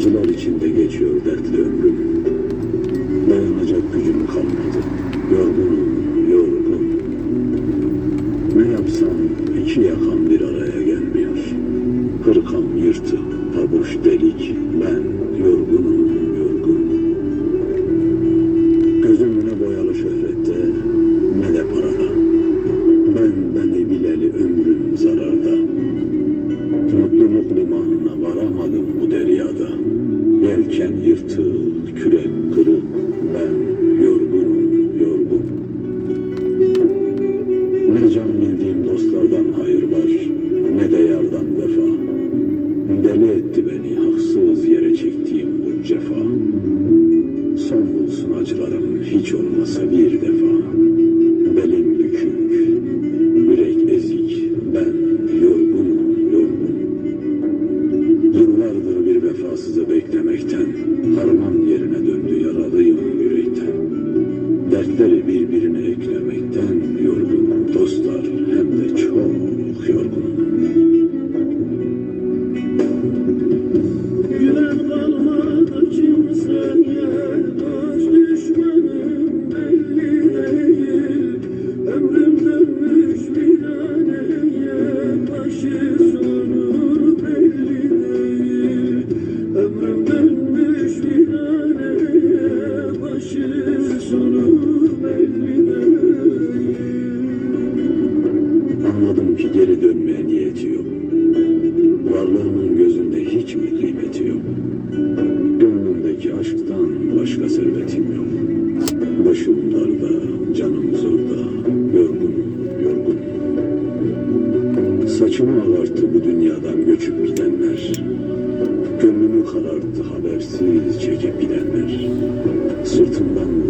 Acılar içinde geçiyor dertli ömrüm. Dayanacak gücüm kalmadı. Yorgunum, yorgun. Ne yapsam iki yakam bir araya gelmiyor. Hırkam yırtık, pabuç delik. Ben yorgunum, Yelken yırtık, kürek kırık, ben yorgunum, yorgun. Ne can ki geri dönmeye niyeti yok. Varlığımın gözünde hiç mi kıymeti yok? Gönlümdeki aşktan başka servetim yok. Başım darda, canım zorda, yorgunum, yorgun. Saçımı ağarttı bu dünyadan göçüp gidenler. Gönlümü kararttı habersiz çekip gidenler. Sırtımdan